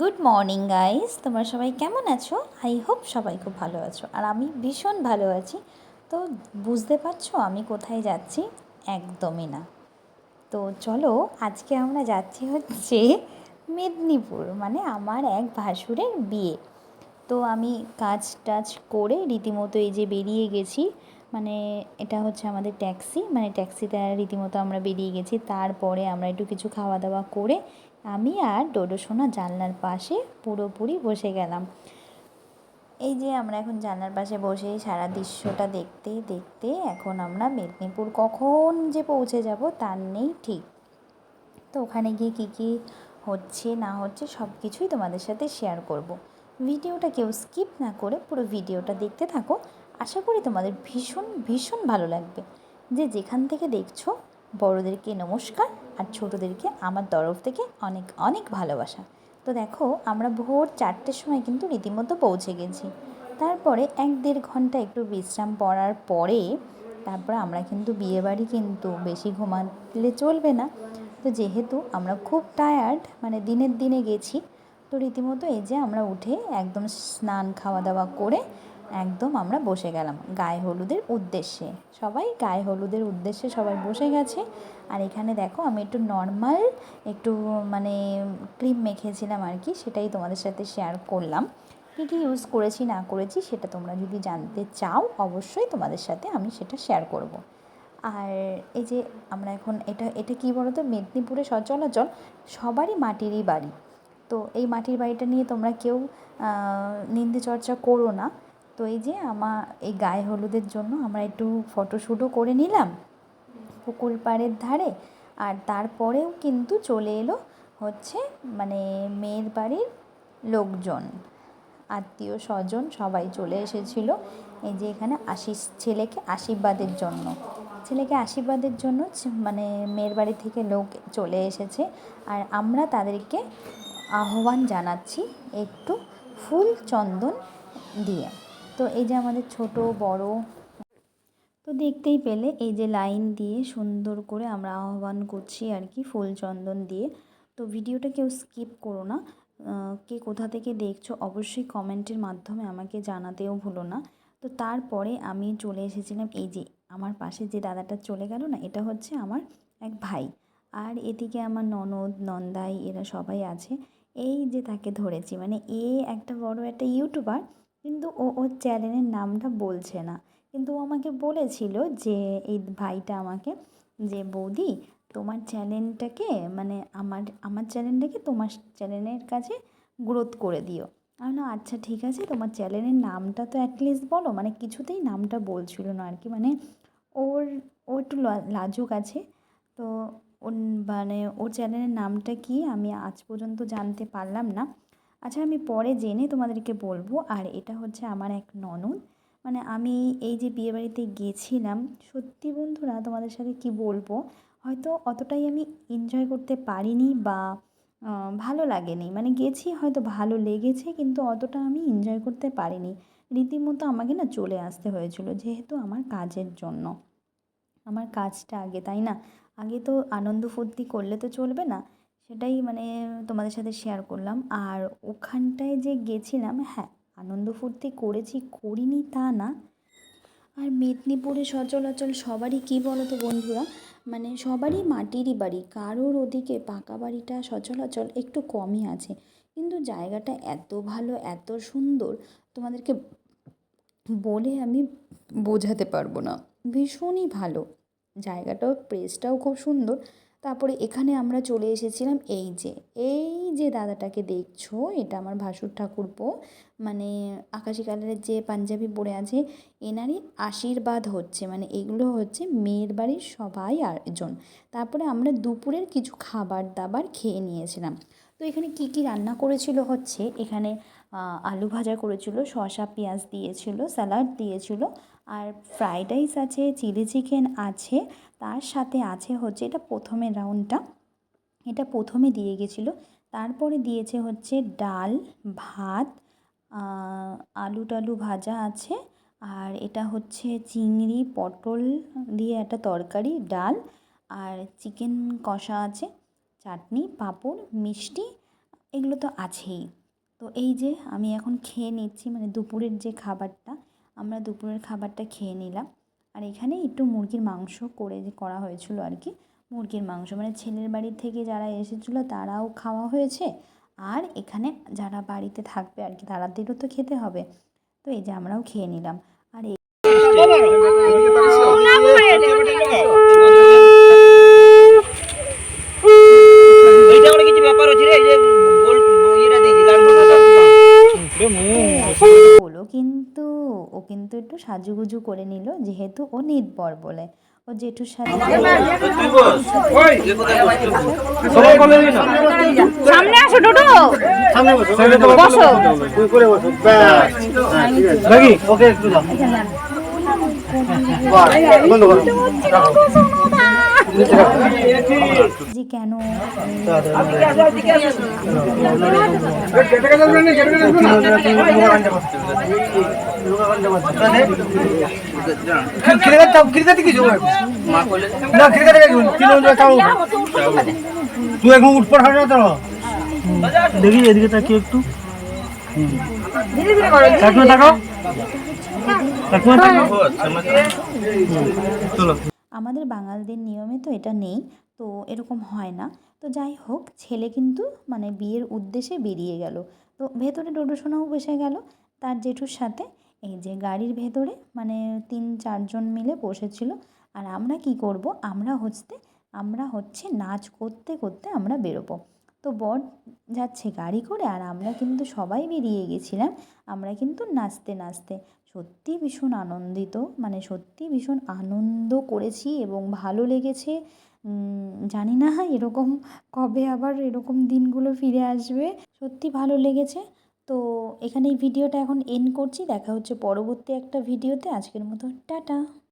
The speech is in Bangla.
গুড মর্নিং গাইস তোমরা সবাই কেমন আছো? আই হোপ সবাই খুব ভালো আছো। আর আমি ভীষণ ভালো আছি। তো বুঝতে পারছ আমি কোথায় যাচ্ছি? একদমই না। তো চলো, আজকে আমরা যাচ্ছি হচ্ছে মেদিনীপুর মানে আমার এক ভাসুরের বিয়ে। তো আমি কাজ টাজ করে রীতিমতো এই যে বেরিয়ে গেছি। মানে এটা হচ্ছে আমাদের ট্যাক্সি। মানে ট্যাক্সিতে রীতিমতো আমরা বেরিয়ে গেছি। তারপরে আমরা একটু কিছু খাওয়া দাওয়া করে আমি আর ডোডো সোনা জানলার পাশে পুরোপুরি বসে গেলাম। এই যে আমরা এখন জানলার পাশে বসে সারা দৃশ্যটা দেখতে দেখতে এখন আমরা মেদিনীপুর কখন যে পৌঁছে যাব তার নেই ঠিক। তো ওখানে গিয়ে কী কী হচ্ছে, না হচ্ছে সব কিছুই তোমাদের সাথে শেয়ার করব। ভিডিওটা কেউ স্কিপ না করে পুরো ভিডিওটা দেখতে থাকো। আশা করি তোমাদের ভীষণ ভীষণ ভালো লাগবে। যে যেখান থেকে দেখছ, বড়োদেরকে নমস্কার আর ছোটোদেরকে আমার তরফ থেকে অনেক অনেক ভালোবাসা। তো দেখো, আমরা ভোর চারটের সময় কিন্তু রীতিমতো পৌঁছে গেছি। তারপরে এক দেড় ঘণ্টা একটু বিশ্রাম পড়ার পরে তারপরে আমরা কিন্তু বিয়েবাড়ি কিন্তু বেশি ঘুমালে চলবে না। তো যেহেতু আমরা খুব টায়ার্ড মানে দিনের দিনে গেছি, তো রীতিমতো এই যে আমরা উঠে একদম স্নান খাওয়া দাওয়া করে একদম আমরা বসে গেলাম গায়ে হলুদের উদ্দেশ্যে। সবাই গায়ে হলুদের উদ্দেশ্যে সবাই বসে গেছে। আর এখানে দেখো আমি একটু নর্মাল একটু মানে ক্রিম মেখেছিলাম আর কি, সেটাই তোমাদের সাথে শেয়ার করলাম। কী কী ইউজ করেছি, না করেছি, সেটা তোমরা যদি জানতে চাও, অবশ্যই তোমাদের সাথে আমি সেটা শেয়ার করব। আর এই যে আমরা এখন এটা এটা কী বলো তো মেদিনীপুরে সচলাচল, সবারই মাটিরই বাড়ি। তো এই মাটির বাড়িটা নিয়ে তোমরা কেউ নিন্দে চর্চা করো না। তো এই যে আমার এই গায়ে হলুদের জন্য আমরা একটু ফটোশ্যুটও করে নিলাম পুকুর পাড়ের ধারে। আর তারপরেও কিন্তু চলে এলো হচ্ছে মানে মেয়ের বাড়ির লোকজন, আত্মীয় স্বজন সবাই চলে এসেছিল। এই যে এখানে আশিস ছেলেকে আশীর্বাদের জন্য, ছেলেকে আশীর্বাদের জন্য মানে মেয়ের বাড়ি থেকে লোক চলে এসেছে। আর আমরা তাদেরকে আহ্বান জানাচ্ছি একটু ফুল চন্দন দিয়ে। তো এই যে আমাদের ছোট, বড়, তো দেখতেই পেলে এই যে লাইন দিয়ে সুন্দর করে আমরা আহ্বান করছি আর কি ফুল চন্দন দিয়ে। তো ভিডিওটা কেউ স্কিপ করো না। কে কোথা থেকে দেখছ অবশ্যই কমেন্টের মাধ্যমে আমাকে জানাতেও ভুলো না। তো তারপরে আমি চলে এসেছিলাম এই যে আমার পাশে যে দাদাটা চলে গেল না, এটা হচ্ছে আমার এক ভাই। আর এদিকে আমার ননদ, নন্দাই, এরা সবাই আছে। এই যে তাকে ধরেছি মানে এ একটা বড় একটা ইউটিউবার কিন্তু ও, ওর চ্যানেলের নামটা বলছে না। কিন্তু ও আমাকে বলেছিল যে, এই ভাইটা আমাকে যে, বৌদি, তোমার চ্যানেলটাকে মানে আমার আমার চ্যানেলটাকে তোমার চ্যানেলের কাছে গ্রোথ করে দিও। আমি না আচ্ছা ঠিক আছে, তোমার চ্যানেলের নামটা তো অ্যাটলিস্ট বলো। মানে কিছুতেই নামটা বলছিল না আর কি। মানে ওর, ও একটু লাজুক আছে। তো মানে ওর চ্যানেলের নামটা কি আমি আজ পর্যন্ত জানতে পারলাম না। আচ্ছা আমি পরে জেনে তোমাদেরকে বলব। আর এটা হচ্ছে আমার এক ননদ। মানে আমি এই যে বিয়েবাড়িতে গেছিলাম, সত্যি বন্ধুরা তোমাদের সাথে কি বলব? হয়তো অতটাই আমি এনজয় করতে পারিনি বা ভালো লাগেনি। মানে গেছি, হয়তো ভালো লেগেছে, কিন্তু অতটা আমি এনজয় করতে পারিনি। রীতিমতো আমাকে না চলে আসতে হয়েছিল, যেহেতু আমার কাজের জন্য। আমার কাজটা আগে, তাই না? আগে তো আনন্দ ফুর্তি করলে তো চলবে না। সেটাই মানে তোমাদের সাথে শেয়ার করলাম। আর ওখানটায় যে গেছিলাম হ্যাঁ আনন্দ ফুর্তি করেছি, করিনি তা না। আর মেদিনীপুরে সচলাচল সবারই কী বলো তো বন্ধুরা মানে সবারই মাটিরই বাড়ি, কারোর ওদিকে পাকা বাড়িটা সচরাচর একটু কমই আছে। কিন্তু জায়গাটা এত ভালো, এত সুন্দর, তোমাদেরকে বলে আমি বোঝাতে পারব না। ভীষণই ভালো। জায়গাটাও প্রেসটাও খুব সুন্দর। তারপরে এখানে আমরা চলে এসেছিলাম এই যে এই যে দাদাটাকে দেখছ, এটা আমার ভাসুর ঠাকুরপো মানে আকাশি কালারের যে পাঞ্জাবি পরে আছে, এনারই আশীর্বাদ হচ্ছে মানে এগুলো হচ্ছে মেয়ের বাড়ির সবাই আয়োজন। তারপরে আমরা দুপুরের কিছু খাবার দাবার খেয়ে নিয়েছিলাম। তো এখানে কি কি রান্না করেছিল হচ্ছে, এখানে আলু ভাজা করেছিল, শসা, পেঁয়াজ দিয়েছিল, স্যালাড দিয়েছিল আর ফ্রাইড রাইস আছে চিলি চিকেন আছে, তার সাথে আছে হচ্ছে এটা প্রথমে রাউন্ডটা এটা প্রথমে দিয়ে গেছিল, তারপরে দিয়েছে হচ্ছে ডাল, ভাত আলু টালু ভাজা আছে, আর এটা হচ্ছে চিংড়ি, পটল দিয়ে একটা তরকারি, ডাল, আর চিকেন কষা আছে, চাটনি, পাঁপড়, মিষ্টি, এগুলো তো আছেই। তো এই যে আমি এখন খেয়ে নিচ্ছি মানে দুপুরের যে খাবারটা আমরা দুপুরের খাবারটা খেয়ে নিলাম। আর এখানে একটু মুরগির মাংস করে করা হয়েছিল আর কি। মুরগির মাংস মানে ছেলের বাড়ি থেকে যারা এসেছিল তারাও খাওয়া হয়েছে। আর এখানে যারা বাড়িতে থাকবে আর কি তাদেরও তো খেতে হবে। তো এই যে আমরাও খেয়ে নিলাম। আর এই এইটা মানে কিছু ব্যাপার হচ্ছে রে এই যে গোল ইয়েটা দিয়েছি লাল বোনাটা হলো কিন্তু ও কিন্তু একটু সাজুগুজু করে নিল যেহেতু ও নির্ভর বলে। ও জেঠুর সাথে সামনে আসো ডোডো। বসো ওকে একটু দাও। বন্ধ করো। যে কেন? ক্রিকেট চাও ক্রিকেট কি না ক্রিকেট কি তিন চাও তুই এখন উঠ পড়া না তো দেখি এদিকে তাকিয়ে একটু। তাকাও। তাকাও। চলো। আমাদের বাঙালদের নিয়মে তো এটা নেই, তো এরকম হয় না। তো যাই হোক, ছেলে কিন্তু মানে বিয়ের উদ্দেশ্যে বেরিয়ে গেল। তো ভেতরে ডোডো সোনাও বসে গেল তার জেঠুর সাথে। এই যে গাড়ির ভেতরে মানে তিন চারজন মিলে বসেছিল। আর আমরা কি করব? আমরা হচ্ছে আমরা হচ্ছে নাচ করতে করতে আমরা বেরোবো। তো বর যাচ্ছে গাড়ি করে আর আমরা কিন্তু সবাই বেরিয়ে গেছিলাম। আমরা কিন্তু নাচতে নাচতে সত্যি ভীষণ আনন্দিত মানে সত্যি ভীষণ আনন্দ করেছি এবং ভালো লেগেছে। জানি না এরকম কবে আবার এরকম দিনগুলো ফিরে আসবে। সত্যি ভালো লেগেছে। তো এখানে এই ভিডিওটা এখন এন্ড করছি। দেখা হচ্ছে পরবর্তী একটা ভিডিওতে। আজকের মতো টাটা।